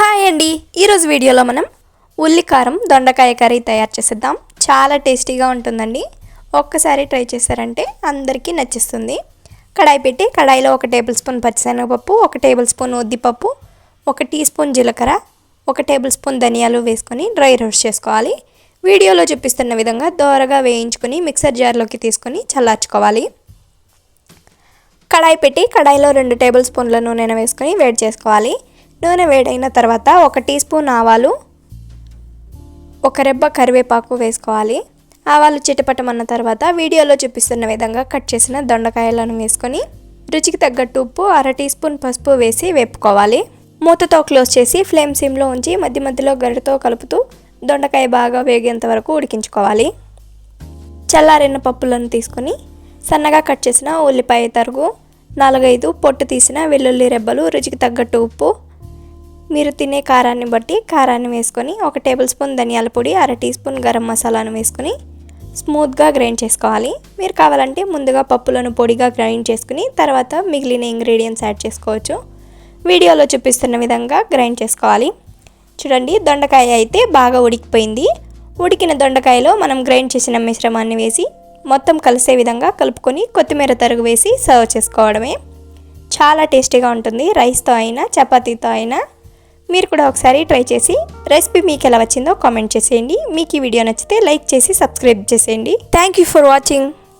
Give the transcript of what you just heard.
Hi అండి. ఈరోజు వీడియోలో మనం ఉల్లికారం దొండకాయ కర్రీ తయారు చేసేద్దాం. చాలా టేస్టీగా ఉంటుందండి. ఒక్కసారి ట్రై చేశారంటే అందరికీ నచ్చిస్తుంది. కడాయి పెట్టి కడాయిలో ఒక టేబుల్ స్పూన్ పచ్చిశనగపప్పు ఒక టేబుల్ స్పూన్ ఉద్దిపప్పు ఒక టీ స్పూన్ జీలకర్ర ఒక టేబుల్ స్పూన్ ధనియాలు వేసుకొని డ్రై రోస్ట్ చేసుకోవాలి. వీడియోలో చూపిస్తున్న విధంగా దోరగా వేయించుకొని మిక్సర్ జార్లోకి తీసుకొని చల్లార్చుకోవాలి. కడాయి పెట్టి కడాయిలో రెండు టేబుల్ స్పూన్ల నూనె వేసుకొని వేడి చేసుకోవాలి. నూనె వేడైన తర్వాత ఒక టీ స్పూన్ ఆవాలు ఒక రెబ్బ కరివేపాకు వేసుకోవాలి. ఆవాలు చిటపటమన్న తర్వాత వీడియోలో చూపిస్తున్న విధంగా కట్ చేసిన దొండకాయలను వేసుకొని రుచికి తగ్గట్టు ఉప్పు అర టీ స్పూన్ పసుపు వేసి వేపుకోవాలి. మూతతో క్లోజ్ చేసి ఫ్లేమ్ సిమ్లో ఉంచి మధ్య మధ్యలో గరిటతో కలుపుతూ దొండకాయ బాగా వేగేంత వరకు ఉడికించుకోవాలి. చల్లారిన పప్పులను తీసుకొని సన్నగా కట్ చేసిన ఉల్లిపాయ తరుగు నాలుగైదు పొట్టు తీసిన వెల్లుల్లి రెబ్బలు రుచికి తగ్గట్టు ఉప్పు మీరు తినే కారాన్ని బట్టి కారాన్ని వేసుకొని ఒక టేబుల్ స్పూన్ ధనియాల పొడి అర టీ స్పూన్ గరం మసాలాను వేసుకొని స్మూత్గా గ్రైండ్ చేసుకోవాలి. మీరు కావాలంటే ముందుగా పప్పులను పొడిగా గ్రైండ్ చేసుకుని తర్వాత మిగిలిన ఇంగ్రీడియంట్స్ యాడ్ చేసుకోవచ్చు. వీడియోలో చూపిస్తున్న విధంగా గ్రైండ్ చేసుకోవాలి. చూడండి దొండకాయ అయితే బాగా ఉడికిపోయింది. ఉడికిన దొండకాయలో మనం గ్రైండ్ చేసిన మిశ్రమాన్ని వేసి మొత్తం కలిసే విధంగా కలుపుకొని కొత్తిమీర తరుగు వేసి సర్వ్ చేసుకోవడమే. చాలా టేస్టీగా ఉంటుంది. రైస్తో అయినా చపాతీతో అయినా. మీరు కూడా ఒకసారి ట్రై చేసి రెసిపీ మీకు ఎలా వచ్చిందో కామెంట్ చేసేయండి. మీకు ఈ వీడియో నచ్చితే లైక్ చేసి సబ్స్క్రైబ్ చేసేయండి. Thank you for watching